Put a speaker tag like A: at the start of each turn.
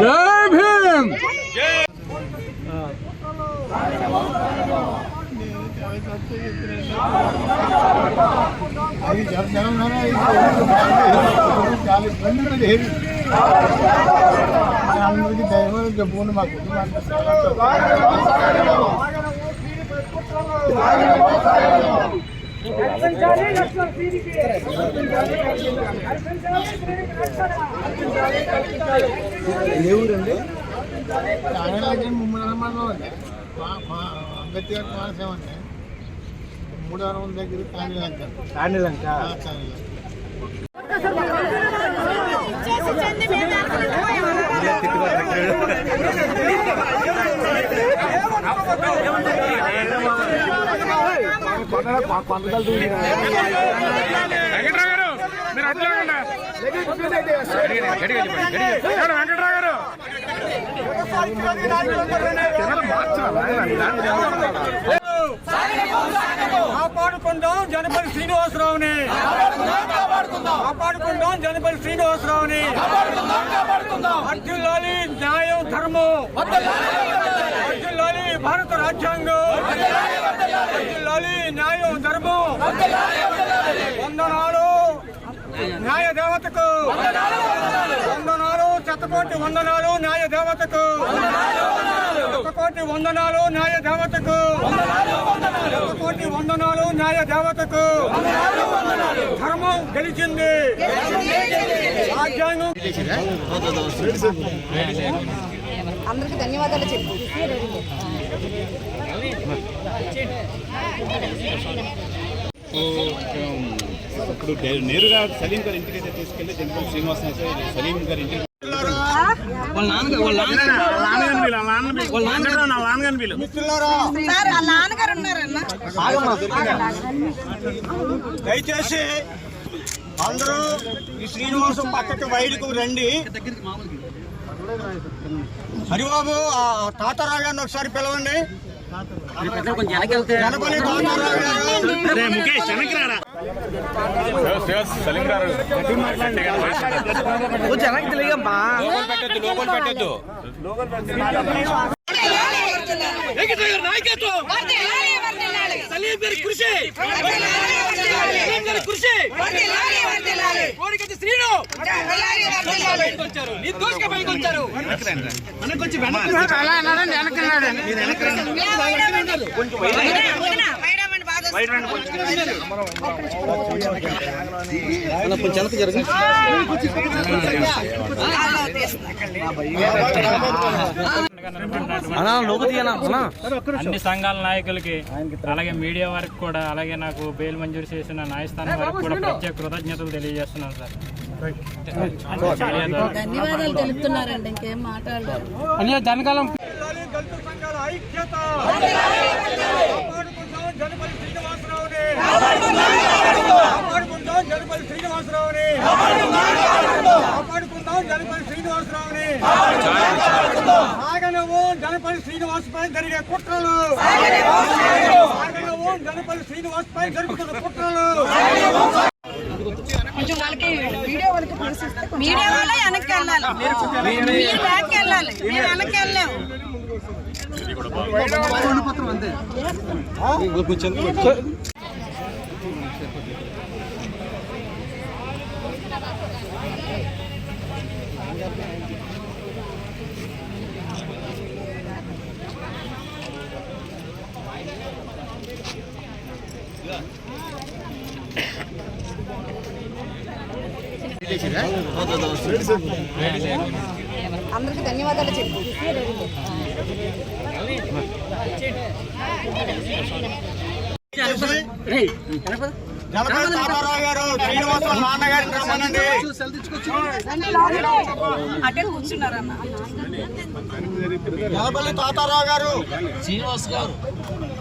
A: జై భీమ్
B: అది జనం చాలా ఇబ్బంది అందరికీ దైవం చెప్పుకుంటే మా కుటుంబానికి దేవుడండి చాలా ముమ్మడి మండలం అండి. మా అంబేద్కర్ కోనసీమ అండి మూడు వందల దగ్గర కాణిలంక
A: కాణిలంక
B: కాణిలంక
A: వెంకట్రావు గారు మీరు అట్లా వెంకట్రావు గారు
C: పాడుకుందాం జనపల్లి శ్రీనివాసరావుని కాపాడుకుందాం. జనపల్లి శ్రీనివాసరావుని. అర్జులాలి న్యాయం ధర్మం. అర్జులాలి భారత రాజ్యాంగం. అర్జులాలి న్యాయం ధర్మం. వందనాలు. న్యాయ దేవతకు. వందనాలు శతకోటి వందనాలు న్యాయ దేవతకు. శతకోటి వందనాలు న్యాయ దేవతకు. శతకోటి వందనాలు న్యాయ దేవతకు. ధర్మం గెలిచింది. రాజ్యాంగం
D: అందరికి ధన్యవాదాలు చెప్పు.
E: ఇప్పుడు నేరుగా సలీం గారి ఇంటికి అయితే తీసుకెళ్ళి జనపల్లి శ్రీనివాస్ సలీం గారి ఇంటికి
C: దయచేసి అందరూ ఈ శ్రీనివాసం పక్కకి బయటకు రండి. హరిబాబు ఆ తాతారావు గారిని ఒకసారి పిలవండి. జనపల్లి తాతారావు గారు
A: సలీం గారి
C: కృషి సలీం గారి కృషి కోరికటి శ్రీను! బయటకు వచ్చారు నిర్దోషిగా బయటకు వచ్చారు
F: అన్ని సంఘాల నాయకులకి అలాగే మీడియా వారికి కూడా అలాగే నాకు బెయిల్ మంజూరు చేసిన న్యాయస్థానం వారికి కూడా ప్రత్యేక కృతజ్ఞతలు తెలియజేస్తున్నాను సార్.
D: ధన్యవాదాలు తెలుపుతున్నారండి ఇంకేం మాట్లాడలేదు.
C: శ్రీనివాసరావుని. సాగనవు జనపల్లి శ్రీనివాస్ పై జరిగే కుట్రలు. సాగనవు జనపల్లి శ్రీనివాస్ పై జరుగుతున్న కుట్రలు.
D: మీడియా వాళ్ళ వెనక్కి వెళ్ళాలి. మీరు బ్యాక్ వెళ్ళాలి. మేము వెనక్కి వెళ్ళాము అందరికి ధన్యవాదాలు చెప్పు.
C: తాతారావు గారు రమ్మనండి
D: కూర్చున్నారన్న
C: తాతారావు గారు.